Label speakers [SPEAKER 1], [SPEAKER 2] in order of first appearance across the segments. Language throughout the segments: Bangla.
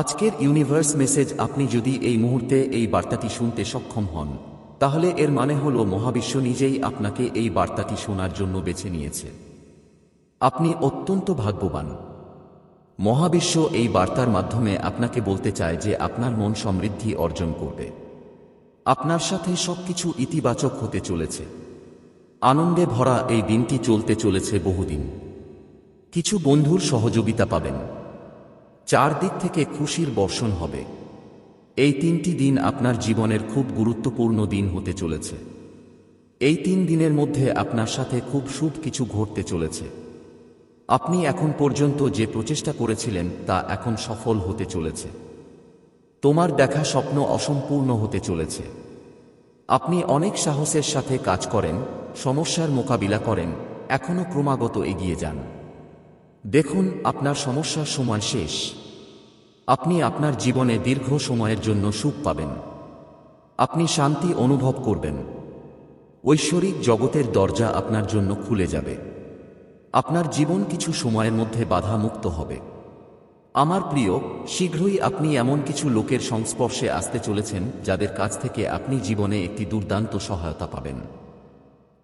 [SPEAKER 1] আজকের ইউনিভার্স মেসেজ আপনি যদি এই মুহূর্তে এই বার্তাটি শুনতে সক্ষম হন, তাহলে এর মানে হল মহাবিশ্ব নিজেই আপনাকে এই বার্তাটি শোনার জন্য বেছে নিয়েছে। আপনি অত্যন্ত ভাগ্যবান। মহাবিশ্ব এই বার্তার মাধ্যমে আপনাকে বলতে চায় যে আপনার মন সমৃদ্ধি অর্জন করবে। আপনার সাথে সবকিছু ইতিবাচক হতে চলেছে। আনন্দে ভরা এই দিনটি চলতে চলেছে বহুদিন। কিছু বন্ধুর সহযোগিতা পাবেন। চারদিক থেকে খুশির বর্ষণ হবে। এই তিনটি দিন আপনার জীবনের খুব গুরুত্বপূর্ণ দিন হতে চলেছে। এই তিন দিনের মধ্যে আপনার সাথে খুব শুভ কিছু ঘটতে চলেছে। আপনি এখন পর্যন্ত যে প্রচেষ্টা করেছিলেন তা এখন সফল হতে চলেছে। তোমার দেখা স্বপ্ন অসম্পূর্ণ হতে চলেছে। আপনি অনেক সাহসের সাথে কাজ করেন, সমস্যার মোকাবিলা করেন, এখনও ক্রমাগত এগিয়ে যান। দেখুন, আপনার সমস্যার সময় শেষ। আপনি আপনার জীবনে দীর্ঘ সময়ের জন্য সুখ পাবেন। আপনি শান্তি অনুভব করবেন। ঐশ্বরিক জগতের দরজা আপনার জন্য খুলে যাবে। আপনার জীবন কিছু সময়ের মধ্যে বাধা মুক্ত হবে। আমার প্রিয়, শীঘ্রই আপনি এমন কিছু লোকের সংস্পর্শে আসতে চলেছেন, যাদের কাছ থেকে আপনি জীবনে একটি দুর্দান্ত সহায়তা পাবেন।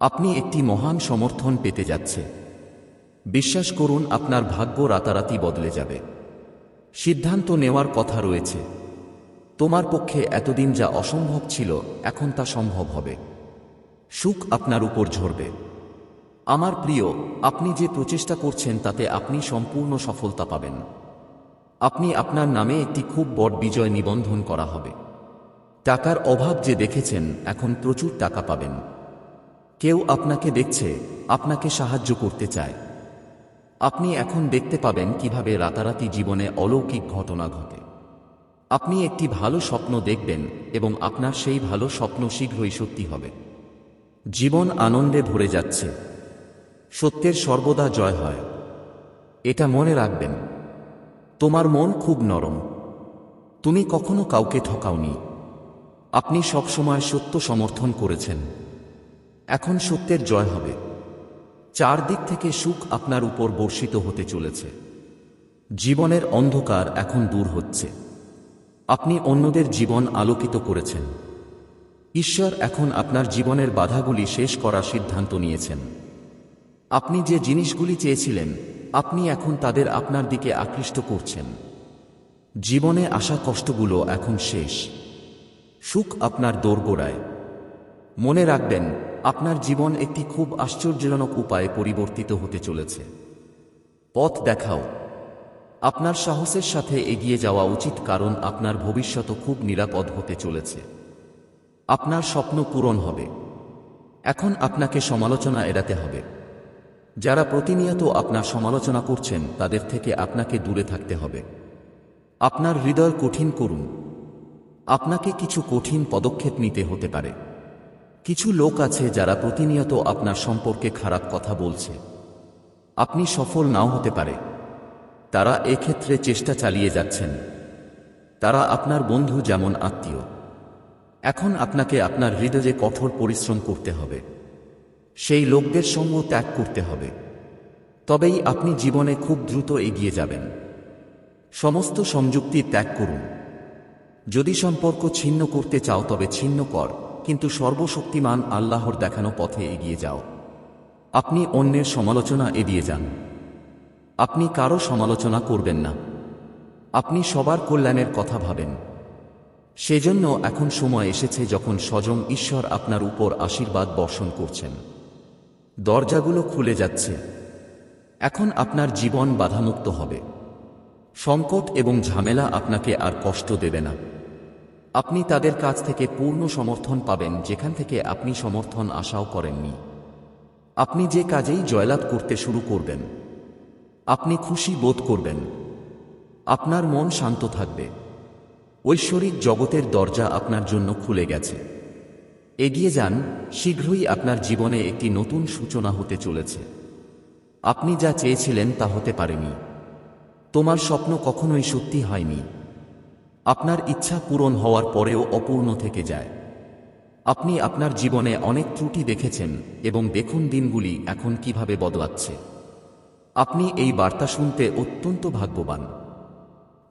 [SPEAKER 1] আপনি একটি মহান সমর্থন পেতে যাচ্ছে। বিশ্বাস করুন, আপনার ভাগ্য রাতারাতি বদলে যাবে। সিদ্ধান্ত নেওয়ার কথা রয়েছে। তোমার পক্ষে এতদিন যা অসম্ভব ছিল, এখন তা সম্ভব হবে। সুখ আপনার উপর ঝরবে। আমার প্রিয়, আপনি যে প্রচেষ্টা করছেন, তাতে আপনি সম্পূর্ণ সফলতা পাবেন। আপনি আপনার নামে একটি খুব বড় বিজয় নিবন্ধন করা হবে। টাকার অভাব যে দেখেছেন, এখন প্রচুর টাকা পাবেন। কেউ আপনাকে দেখছে, আপনাকে সাহায্য করতে চায়। আপনি এখন দেখতে পাবেন কীভাবে রাতারাতি জীবনে অলৌকিক ঘটনা ঘটে। আপনি একটি ভালো স্বপ্ন দেখবেন এবং আপনার সেই ভালো স্বপ্ন শীঘ্রই সত্যি হবে। জীবন আনন্দে ভরে যাচ্ছে। সত্যের সর্বদা জয় হয়। এটা মনে রাখবেন। তোমার মন খুব নরম। তুমি কখনো কাউকে ঠকাওনি। আপনি সবসময় সত্য সমর্থন করেছেন। এখন সত্যের জয় হবে। চারদিক থেকে সুখ আপনার উপর বর্ষিত হতে চলেছে। জীবনের অন্ধকার এখন দূর হচ্ছে। আপনি অন্যদের জীবন আলোকিত করেছেন। ঈশ্বর এখন আপনার জীবনের বাধাগুলি শেষ করার সিদ্ধান্ত নিয়েছেন। আপনি যে জিনিসগুলি চেয়েছিলেন, আপনি এখন তাদের আপনার দিকে আকৃষ্ট করছেন। জীবনে আসা কষ্টগুলো এখন শেষ। সুখ আপনার দোরগোড়ায়। মনে রাখবেন, আপনার জীবন একটি খুব আশ্চর্যজনক উপায়ে পরিবর্তিত হতে চলেছে। পথ দেখাও। আপনার সাহসের সাথে এগিয়ে যাওয়া উচিত কারণ আপনার ভবিষ্যৎ খুব নিরাপদ হতে চলেছে। আপনার স্বপ্ন পূরণ হবে। এখন আপনাকে সমালোচনা এড়াতে হবে। যারা প্রতিনিয়ত আপনার সমালোচনা করছেন, তাদের থেকে আপনাকে দূরে থাকতে হবে। আপনার হৃদয় কঠিন করুন। আপনাকে কিছু কঠিন পদক্ষেপ নিতে হতে পারে। কিছু লোক আছে যারা প্রতিনিয়ত আপনার সম্পর্কে খারাপ কথা বলছে। আপনি সফল নাও হতে পারে। তারা এক্ষেত্রে চেষ্টা চালিয়ে যাচ্ছেন। তারা আপনার বন্ধু যেমন আত্মীয়। এখন আপনাকে আপনার হৃদয়ে কঠোর পরিশ্রম করতে হবে। সেই লোকদের সঙ্গ ত্যাগ করতে হবে। তবেই আপনি জীবনে খুব দ্রুত এগিয়ে যাবেন। সমস্ত সংযুক্তি ত্যাগ করুন। যদি সম্পর্ক ছিন্ন করতে চাও তবে ছিন্ন কর। কিন্তু সর্বশক্তিমান আল্লাহর দেখানো পথে এগিয়ে যাও। আপনি অন্যের সমালোচনা এড়িয়ে যান। আপনি কারও সমালোচনা করবেন না। আপনি সবার কল্যাণের কথা ভাবেন। সেজন্য এখন সময় এসেছে যখন স্বজন ঈশ্বর আপনার উপর আশীর্বাদ বর্ষণ করছেন। দরজাগুলো খুলে যাচ্ছে। এখন আপনার জীবন বাধামুক্ত হবে। সংকট এবং ঝামেলা আপনাকে আর কষ্ট দেবে না। আপনি তাদের কাছ থেকে পূর্ণ সমর্থন পাবেন, যেখান থেকে আপনি সমর্থন আশাও করেননি। আপনি যে কাজেই জয়লাভ করতে শুরু করবেন, আপনি খুশি বোধ করবেন। আপনার মন শান্ত থাকবে। ঐশ্বরিক জগতের দরজা আপনার জন্য খুলে গেছে। এগিয়ে যান, শীঘ্রই আপনার জীবনে একটি নতুন সূচনা হতে চলেছে। আপনি যা চেয়েছিলেন তা হতে পারেনি। তোমার স্বপ্ন কখনোই সত্যি হয়নি। আপনার ইচ্ছা পূরণ হওয়ার পরেও অপূর্ণ থেকে যায়। আপনি আপনার জীবনে অনেক ত্রুটি দেখেছেন এবং দেখুন দিনগুলি এখন কীভাবে বদলাচ্ছে। আপনি এই বার্তা শুনতে অত্যন্ত ভাগ্যবান।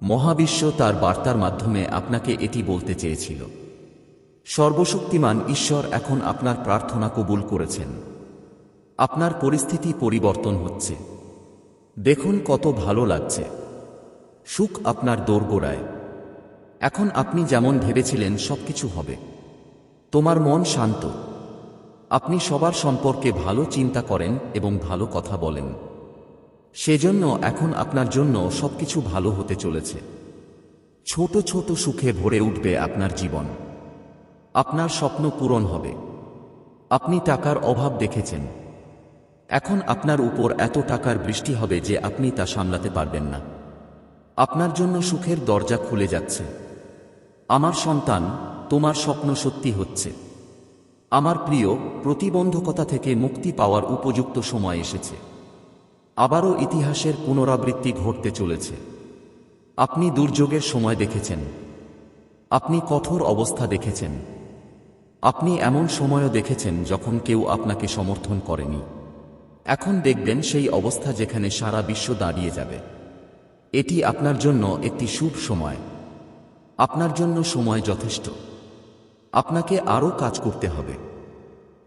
[SPEAKER 1] মহাবিশ্ব তার বার্তার মাধ্যমে আপনাকে এটি বলতে চেয়েছিল। সর্বশক্তিমান ঈশ্বর এখন আপনার প্রার্থনা কবুল করেছেন। আপনার পরিস্থিতি পরিবর্তন হচ্ছে। দেখুন কত ভালো লাগছে। সুখ আপনার দোরগোড়ায়। এখন আপনি যেমন ভেবেছিলেন সবকিছু হবে। তোমার মন শান্ত। আপনি সবার সম্পর্কে ভালো চিন্তা করেন এবং ভালো কথা বলেন। সেজন্য এখন আপনার জন্য সবকিছু ভালো হতে চলেছে। ছোট ছোট সুখে ভরে উঠবে আপনার জীবন। আপনার স্বপ্ন পূরণ হবে। আপনি টাকার অভাব দেখেছেন। এখন আপনার উপর এত টাকার বৃষ্টি হবে যে আপনি তা সামলাতে পারবেন না। আপনার জন্য সুখের দরজা খুলে যাচ্ছে। আমার সন্তান, তোমার স্বপ্ন সত্যি হচ্ছে। আমার প্রিয়, প্রতিবন্ধকতা থেকে মুক্তি পাওয়ার উপযুক্ত সময় এসেছে। আবারও ইতিহাসের পুনরাবৃত্তি ঘটতে চলেছে। আপনি দুর্যোগের সময় দেখেছেন। আপনি কঠোর অবস্থা দেখেছেন। আপনি এমন সময়ও দেখেছেন যখন কেউ আপনাকে সমর্থন করেনি। এখন দেখবেন সেই অবস্থা যেখানে সারা বিশ্ব দাঁড়িয়ে যাবে। এটি আপনার জন্য একটি শুভ সময়। আপনার জন্য সময় যথেষ্ট। আপনাকে আরও কাজ করতে হবে।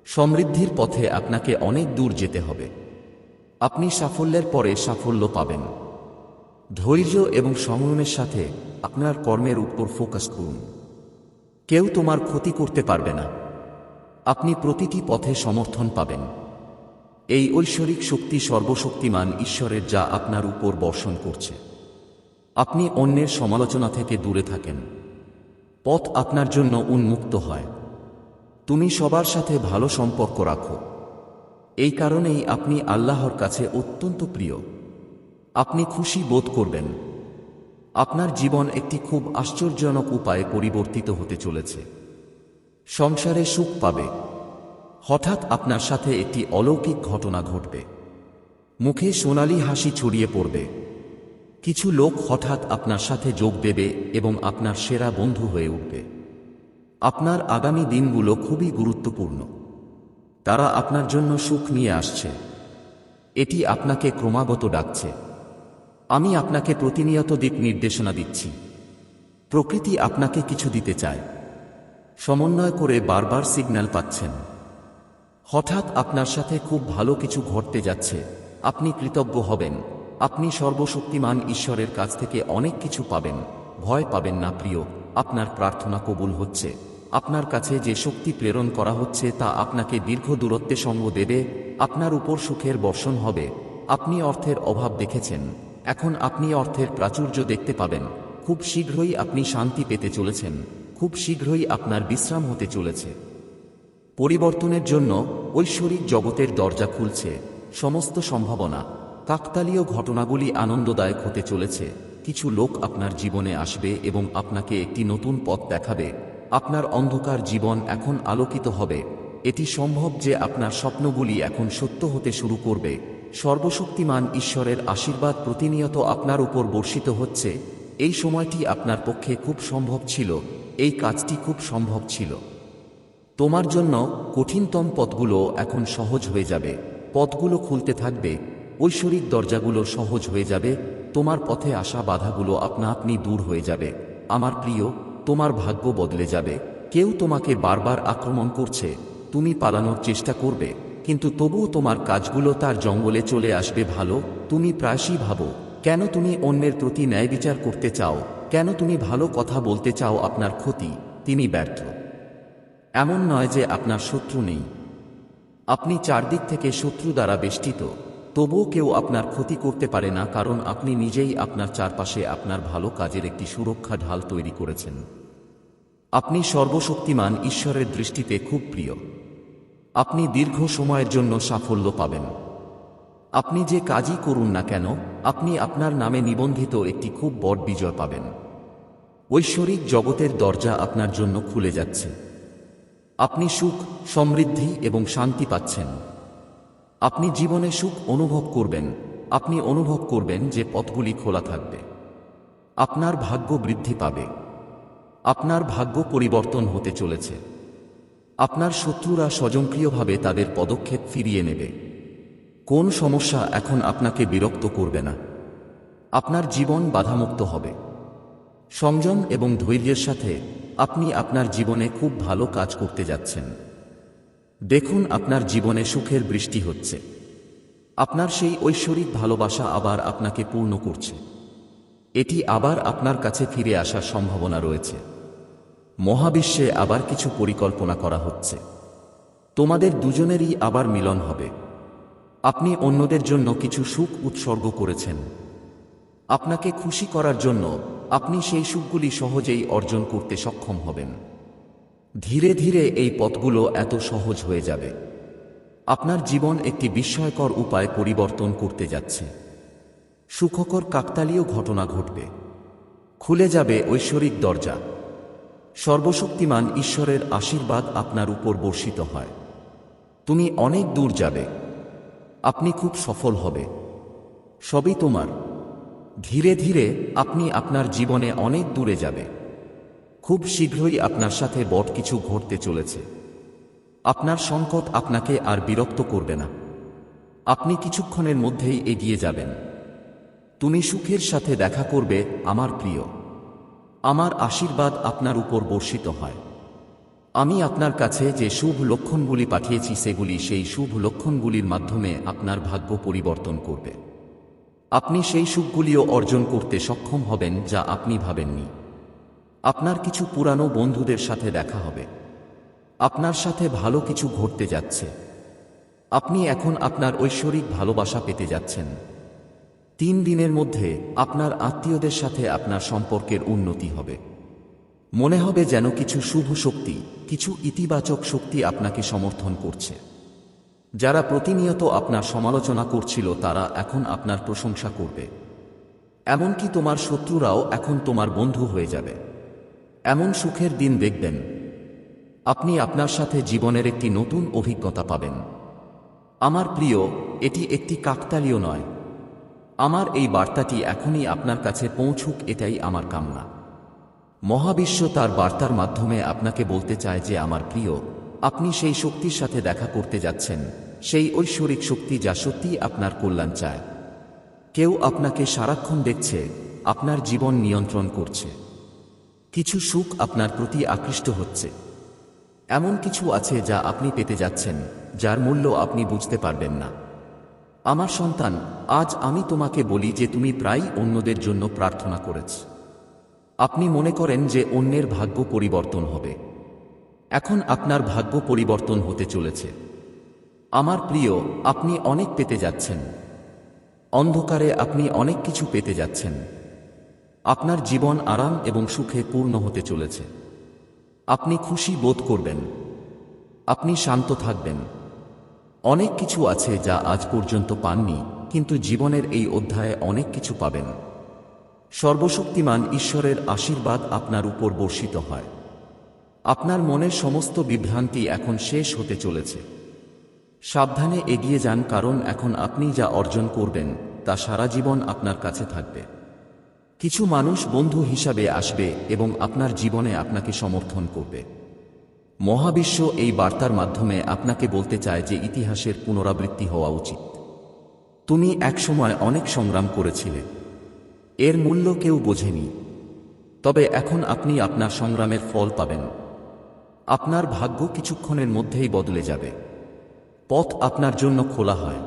[SPEAKER 1] সমৃদ্ধির পথে আপনাকে অনেক দূর যেতে হবে। আপনি সাফল্যের পরে সাফল্য পাবেন। ধৈর্য এবং সংযমের সাথে আপনার কর্মের উপর ফোকাস করুন। কেউ তোমার ক্ষতি করতে পারবে না। আপনি প্রতিটি পথে সমর্থন পাবেন। এই ঐশ্বরিক শক্তি সর্বশক্তিমান ঈশ্বরের যা আপনার উপর বর্ষণ করছে। আপনি অন্যের সমালোচনা থেকে দূরে থাকেন। পথ আপনার জন্য উন্মুক্ত হয়। তুমি সবার সাথে ভালো সম্পর্ক রাখো। এই কারণেই আপনি আল্লাহর কাছে অত্যন্ত প্রিয়। আপনি খুশি বোধ করবেন। আপনার জীবন একটি খুব আশ্চর্যজনক উপায়ে পরিবর্তিত হতে চলেছে। সংসারে সুখ পাবে। হঠাৎ আপনার সাথে একটি অলৌকিক ঘটনা ঘটবে। মুখে সোনালি হাসি ছড়িয়ে পড়বে। কিছু লোক হঠাৎ আপনার সাথে যোগ দেবে এবং আপনার সেরা বন্ধু হয়ে উঠবে। আপনার আগামী দিনগুলো খুবই গুরুত্বপূর্ণ। তারা আপনার জন্য সুখ নিয়ে আসছে। এটি আপনাকে ক্রমাগত ডাকছে। আমি আপনাকে প্রতিনিয়ত দিক নির্দেশনা দিচ্ছি। প্রকৃতি আপনাকে কিছু দিতে চায়। সমন্বয় করে বারবার সিগন্যাল পাচ্ছেন। হঠাৎ আপনার সাথে খুব ভালো কিছু ঘটতে যাচ্ছে। আপনি কৃতজ্ঞ হবেন। আপনি সর্বশক্তিমান ঈশ্বরের কাছ থেকে অনেক কিছু পাবেন। ভয় পাবেন না, প্রিয়। আপনার প্রার্থনা কবুল হচ্ছে। আপনার কাছে যে শক্তি প্রেরণ করা হচ্ছে তা আপনাকে দীর্ঘ দূরত্বে সঙ্গ দেবে। আপনার উপর সুখের বর্ষণ হবে। আপনি অর্থের অভাব দেখেছেন। এখন আপনি অর্থের প্রাচুর্য দেখতে পাবেন। খুব শীঘ্রই আপনি শান্তি পেতে চলেছেন। খুব শীঘ্রই আপনার বিশ্রাম হতে চলেছে। পরিবর্তনের জন্য ঐশ্বরিক জগতের দরজা খুলছে। সমস্ত সম্ভাবনা কাকতালীয় ঘটনাগুলি আনন্দদায়ক হতে চলেছে। কিছু লোক আপনার জীবনে আসবে এবং আপনাকে একটি নতুন পথ দেখাবে। আপনার অন্ধকার জীবন এখন আলোকিত হবে। এটি সম্ভব যে আপনার স্বপ্নগুলি এখন সত্য হতে শুরু করবে। সর্বশক্তিমান ঈশ্বরের আশীর্বাদ প্রতিনিয়ত আপনার উপর বর্ষিত হচ্ছে। এই সময়টি আপনার পক্ষে খুব সম্ভব ছিল। এই কাজটি খুব সম্ভব ছিল। তোমার জন্য কঠিনতম পথগুলো এখন সহজ হয়ে যাবে। পথগুলো খুলতে থাকবে। ঐশ্বরিক দরজাগুলো সহজ হয়ে যাবে, তোমার পথে আসা বাধাগুলো আপনা আপনি দূর হয়ে যাবে। আমার প্রিয়, তোমার ভাগ্য বদলে যাবে। কেউ তোমাকে বারবার আক্রমণ করছে, তুমি পালানোর চেষ্টা করবে, কিন্তু তবুও তোমার কাজগুলো তার জঙ্গলে চলে আসবে ভালো, তুমি প্রায়শই ভাবো, কেন তুমি অন্যের প্রতি ন্যায় বিচার করতে চাও, কেন তুমি ভালো কথা বলতে চাও আপনার ক্ষতি, তিনি ব্যর্থ। এমন নয় যে আপনার শত্রু নেই। আপনি চারদিক থেকে শত্রু দ্বারা বেষ্টিত। তবুও কেউ আপনার ক্ষতি করতে পারে না, কারণ আপনি নিজেই আপনার চারপাশে আপনার ভালো কাজের একটি সুরক্ষা ঢাল তৈরি করেছেন। আপনি সর্বশক্তিমান, ঈশ্বরের দৃষ্টিতে খুব প্রিয়। আপনি দীর্ঘ সময়ের জন্য সাফল্য পাবেন। আপনি যে কাজই করুন না কেন, আপনি আপনার নামে নিবন্ধিত একটি খুব বড় বিজয় পাবেন। ঐশ্বরিক জগতের দরজা আপনার জন্য খুলে যাচ্ছে। আপনি সুখ, সমৃদ্ধি এবং শান্তি পাচ্ছেন। আপনি জীবনে সুখ অনুভব করবেন, আপনি অনুভব করবেন যে পথগুলি খোলা থাকবে। আপনার ভাগ্য বৃদ্ধি পাবে। আপনার ভাগ্য পরিবর্তন হতে চলেছে। আপনার শত্রুরা স্বয়ংক্রিয়ভাবে তাদের পদক্ষেপ ফিরিয়ে নেবে। কোন সমস্যা এখন আপনাকে বিরক্ত করবে না। আপনার জীবন বাধামুক্ত হবে। সংযম এবং ধৈর্যের সাথে আপনি আপনার জীবনে খুব ভালো কাজ করতে যাচ্ছেন। দেখুন আপনার জীবনে সুখের বৃষ্টি হচ্ছে। আপনার সেই ঐশ্বরিক ভালোবাসা আবার আপনাকে পূর্ণ করছে। এটি আবার আপনার কাছে ফিরে আসার সম্ভাবনা রয়েছে। মহাবিশ্বে আবার কিছু পরিকল্পনা করা হচ্ছে। তোমাদের দুজনেরই আবার মিলন হবে। আপনি অন্যদের জন্য কিছু সুখ উৎসর্গ করেছেন। আপনাকে খুশি করার জন্য আপনি সেই সুখগুলি সহজেই অর্জন করতে সক্ষম হবেন। ধীরে ধীরে এই পথগুলো এত সহজ হয়ে যাবে। আপনার জীবন একটি বিস্ময়কর উপায় পরিবর্তন করতে যাচ্ছে। সুখকর কাকতালীয় ঘটনা ঘটবে। খুলে যাবে ঐশ্বরিক দরজা। সর্বশক্তিমান ঈশ্বরের আশীর্বাদ আপনার উপর বর্ষিত হয়। তুমি অনেক দূর যাবে। আপনি খুব সফল হবে। সবই তোমার। ধীরে ধীরে আপনি আপনার জীবনে অনেক দূরে যাবে। খুব শীঘ্রই আপনার সাথে বট কিছু ঘটতে চলেছে। আপনার সংকট আপনাকে আর বিরক্ত করবে না। আপনি কিছুক্ষণের মধ্যেই এগিয়ে যাবেন। তুমি সুখের সাথে দেখা করবে, আমার প্রিয়। আমার আশীর্বাদ আপনার উপর বর্ষিত হয়। আমি আপনার কাছে যে শুভ লক্ষণগুলি পাঠিয়েছি, সেগুলি সেই শুভ লক্ষণগুলির মাধ্যমে আপনার ভাগ্য পরিবর্তন করবে। আপনি সেই সুখগুলিও অর্জন করতে সক্ষম হবেন, যা আপনি ভাবেননি। আপনার কিছু পুরানো বন্ধুদের সাথে দেখা হবে। আপনার সাথে ভালো কিছু ঘটতে যাচ্ছে। আপনি এখন আপনার ঐশ্বরিক ভালোবাসা পেতে যাচ্ছেন। তিন দিনের মধ্যে আপনার আত্মীয়দের সাথে আপনার সম্পর্কের উন্নতি হবে। মনে হবে যেন কিছু শুভ শক্তি, কিছু ইতিবাচক শক্তি আপনাকে সমর্থন করছে। যারা প্রতিনিয়ত আপনার সমালোচনা করছিল তারা এখন আপনার প্রশংসা করবে। এমনকি তোমার শত্রুরাও এখন তোমার বন্ধু হয়ে যাবে। এমন সুখের দিন দেখবেন। আপনি আপনার সাথে জীবনের একটি নতুন অভিজ্ঞতা পাবেন। আমার প্রিয়, এটি একটি কাকতালীয় নয়। আমার এই বার্তাটি এখনই আপনার কাছে পৌঁছুক এটাই আমার কামনা। মহাবিশ্ব তার বার্তার মাধ্যমে আপনাকে বলতে চায় যে, আমার প্রিয়, আপনি সেই শক্তির সাথে দেখা করতে যাচ্ছেন, সেই ঐশ্বরিক শক্তি যা সত্যি আপনার কল্যাণ চায়। কেউ আপনাকে সারাক্ষণ দেখছে, আপনার জীবন নিয়ন্ত্রণ করছে। কিছু সুখ আপনার প্রতি আকৃষ্ট হচ্ছে। এমন কিছু আছে যা আপনি পেতে যাচ্ছেন, যার মূল্য আপনি বুঝতে পারবেন না। আমার সন্তান, আজ আমি তোমাকে বলি যে তুমি প্রায় অন্যদের জন্য প্রার্থনা করেছ। আপনি মনে করেন যে অন্যের ভাগ্য পরিবর্তন হবে। এখন আপনার ভাগ্য পরিবর্তন হতে চলেছে। আমার প্রিয়, আপনি অনেক পেতে যাচ্ছেন। অন্ধকারে আপনি অনেক কিছু পেতে যাচ্ছেন। আপনার জীবন আরাম এবং সুখে পূর্ণ হতে চলেছে। আপনি খুশি বোধ করবেন। আপনি শান্ত থাকবেন। অনেক কিছু আছে যা আজ পর্যন্ত পাননি, কিন্তু জীবনের এই অধ্যায়ে অনেক কিছু পাবেন। সর্বশক্তিমান ঈশ্বরের আশীর্বাদ আপনার উপর বর্ষিত হয়। আপনার মনের সমস্ত বিভ্রান্তি এখন শেষ হতে চলেছে। সাবধানে এগিয়ে যান কারণ এখন আপনি যা অর্জন করবেন, তা সারা জীবন আপনার কাছে থাকবে। কিছু মানুষ বন্ধু হিসাবে আসবে এবং আপনার জীবনে আপনাকে সমর্থন করবে। মহাবিশ্ব এই বার্তার মাধ্যমে আপনাকে বলতে চায় যে ইতিহাসের পুনরাবৃত্তি হওয়া উচিত। তুমি একসময় অনেক সংগ্রাম করেছিলে। এর মূল্য কেউ বোঝেনি। তবে এখন আপনি আপনার সংগ্রামের ফল পাবেন। আপনার ভাগ্য কিছুক্ষণের মধ্যেই বদলে যাবে। পথ আপনার জন্য খোলা হয়।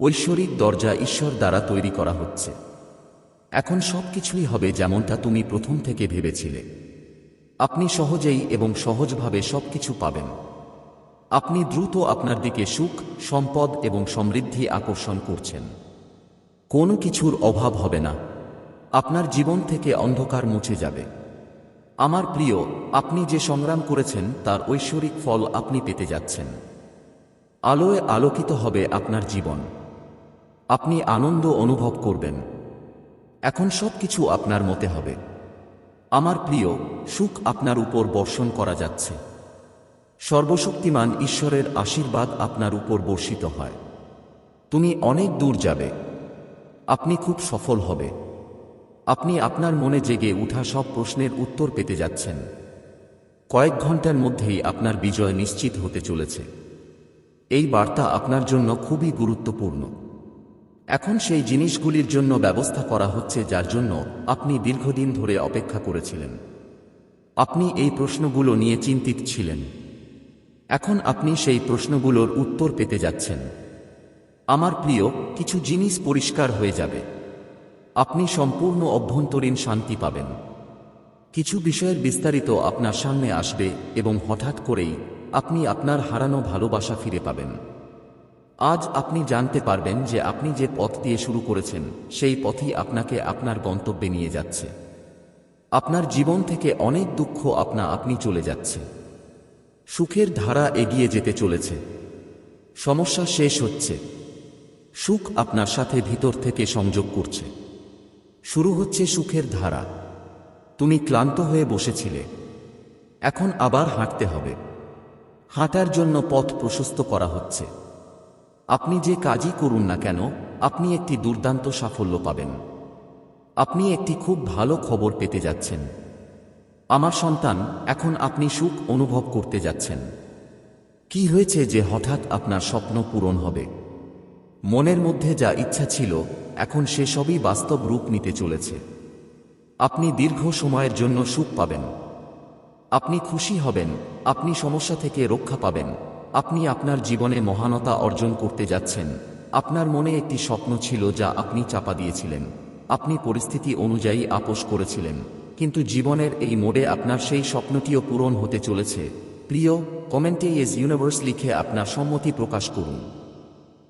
[SPEAKER 1] ঐশ্বরিক দরজা ঈশ্বর দ্বারা তৈরি করা হচ্ছে। এখন সব কিছুই হবে যেমনটা তুমি প্রথম থেকে ভেবেছিলে। আপনি সহজেই এবং সহজভাবে সবকিছু পাবেন। আপনি দ্রুত আপনার দিকে সুখ, সম্পদ এবং সমৃদ্ধি আকর্ষণ করছেন। কোনো কিছুর অভাব হবে না। আপনার জীবন থেকে অন্ধকার মুছে যাবে। আমার প্রিয়, আপনি যে সংগ্রাম করেছেন, তার ঐশ্বরিক ফল আপনি পেতে যাচ্ছেন। আলোয় আলোকিত হবে আপনার জীবন। আপনি আনন্দ অনুভব করবেন। এখন সব কিছু আপনার মতে হবে। আমার প্রিয়, সুখ আপনার উপর বর্ষণ করা যাচ্ছে। সর্বশক্তিমান ঈশ্বরের আশীর্বাদ আপনার উপর বর্ষিত হয়। তুমি অনেক দূর যাবে। আপনি খুব সফল হবে। আপনি আপনার মনে জেগে উঠা সব প্রশ্নের উত্তর পেতে যাচ্ছেন। কয়েক ঘণ্টার মধ্যেই আপনার বিজয় নিশ্চিত হতে চলেছে। এই বার্তা আপনার জন্য খুবই গুরুত্বপূর্ণ। এখন সেই জিনিসগুলির জন্য ব্যবস্থা করা হচ্ছে যার জন্য আপনি দীর্ঘদিন ধরে অপেক্ষা করেছিলেন। আপনি এই প্রশ্নগুলো নিয়ে চিন্তিত ছিলেন। এখন আপনি সেই প্রশ্নগুলোর উত্তর পেতে যাচ্ছেন। আমার প্রিয়, কিছু জিনিস পরিষ্কার হয়ে যাবে। আপনি সম্পূর্ণ অভ্যন্তরীণ শান্তি পাবেন। কিছু বিষয়ের বিস্তারিত আপনার সামনে আসবে এবং হঠাৎ করেই আপনি আপনার হারানো ভালোবাসা ফিরে পাবেন। আজ আপনি জানতে পারবেন যে আপনি যে পথ দিয়ে শুরু করেছেন, সেই পথই আপনাকে আপনার গন্তব্যে নিয়ে যাচ্ছে। আপনার জীবন থেকে অনেক দুঃখ আপনা আপনি চলে যাচ্ছে। সুখের ধারা এগিয়ে যেতে চলেছে। সমস্যা শেষ হচ্ছে। সুখ আপনার সাথে ভিতর থেকে সংযোগ করছে। শুরু হচ্ছে সুখের ধারা। তুমি ক্লান্ত হয়ে বসেছিলে। এখন আবার হাঁটতে হবে। হাঁটার জন্য পথ প্রশস্ত করা হচ্ছে। আপনি যে কাজই করুন না কেন, আপনি একটি দুর্দান্ত সাফল্য পাবেন। আপনি একটি খুব ভালো খবর পেতে যাচ্ছেন। আমার সন্তান, এখন আপনি সুখ অনুভব করতে যাচ্ছেন। কি হয়েছে যে হঠাৎ আপনার স্বপ্ন পূরণ হবে? মনের মধ্যে যা ইচ্ছা ছিল, এখন সেসবই বাস্তব রূপ নিতে চলেছে। আপনি দীর্ঘ সময়ের জন্য সুখ পাবেন। আপনি খুশি হবেন, আপনি সমস্যা থেকে রক্ষা পাবেন। আপনি আপনার জীবনে মহানতা অর্জন করতে যাচ্ছেন। আপনার মনে একটি স্বপ্ন ছিল যা আপনি চাপা দিয়েছিলেন। আপনি পরিস্থিতি অনুযায়ী আপোষ করেছিলেন। কিন্তু জীবনের এই মোড়ে আপনার সেই স্বপ্নটিও পূরণ হতে চলেছে। প্রিয়, কমেন্টে ইজ ইউনিভার্স লিখে আপনার সম্মতি প্রকাশ করুন।